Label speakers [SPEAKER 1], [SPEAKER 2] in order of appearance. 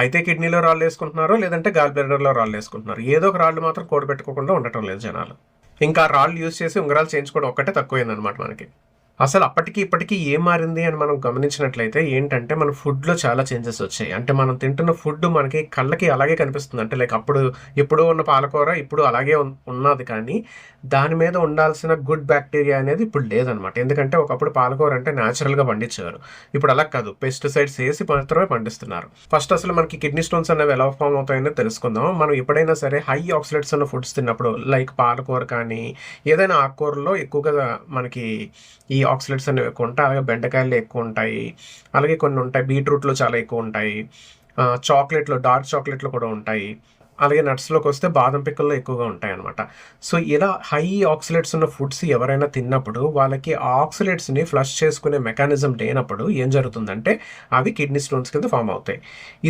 [SPEAKER 1] అయితే కిడ్నీలో రాళ్ళు వేసుకుంటున్నారో లేదంటే గాల్ బ్లడర్లో రాళ్ళు వేసుకుంటున్నారు. ఏదో ఒక రాళ్ళు మాత్రం కూడబెట్టుకోకుండా ఉండటం లేదు జనాలు. ఇంకా రాళ్ళు యూజ్ చేసి ఉంగరాలు చేయించుకోవడం ఒక్కటే తక్కువైందనమాట మనకి. అసలు అప్పటికి ఇప్పటికీ ఏం మారింది అని మనం గమనించినట్లయితే ఏంటంటే మన ఫుడ్లో చాలా చేంజెస్ వచ్చాయి. అంటే మనం తింటున్న ఫుడ్ మనకి కళ్ళకి అలాగే కనిపిస్తుంది. అంటే లైక్ అప్పుడు ఎప్పుడో ఉన్న పాలకూర ఇప్పుడు అలాగే ఉన్నది కానీ దాని మీద ఉండాల్సిన గుడ్ బ్యాక్టీరియా అనేది ఇప్పుడు లేదనమాట. ఎందుకంటే ఒకప్పుడు పాలకూర అంటే న్యాచురల్గా పండించేవారు. ఇప్పుడు అలా కాదు. పెస్టిసైడ్స్ వేసి మాత్రమే పండిస్తున్నారు. ఫస్ట్ అసలు మనకి కిడ్నీ స్టోన్స్ అనేవి ఎలా ఫామ్ అవుతాయని తెలుసుకుందాం. మనం ఎప్పుడైనా సరే హై ఆక్సిడెంట్స్ ఉన్న ఫుడ్స్ తిన్నప్పుడు లైక్ పాలకూర కానీ ఏదైనా ఆకుకూరలో ఎక్కువగా మనకి ఈ ఆక్సిలెట్స్ అనేవి ఎక్కువ ఉంటాయి. అలాగే బెండకాయలు ఎక్కువ ఉంటాయి. అలాగే కొన్ని ఉంటాయి. బీట్రూట్లో చాలా ఎక్కువ ఉంటాయి. చాక్లెట్లు డార్క్ చాక్లెట్లు కూడా ఉంటాయి. అలాగే నట్స్లోకి వస్తే బాదం పిక్కల్లో ఎక్కువగా ఉంటాయి అనమాట సో ఇలా హై ఆక్సిలేట్స్ ఉన్న ఫుడ్స్ ఎవరైనా తిన్నప్పుడు వాళ్ళకి ఆ ఆక్సిలేట్స్ని ఫ్లష్ చేసుకునే మెకానిజం లేనప్పుడు ఏం జరుగుతుందంటే అవి కిడ్నీ స్టోన్స్ కింద ఫామ్ అవుతాయి. ఇది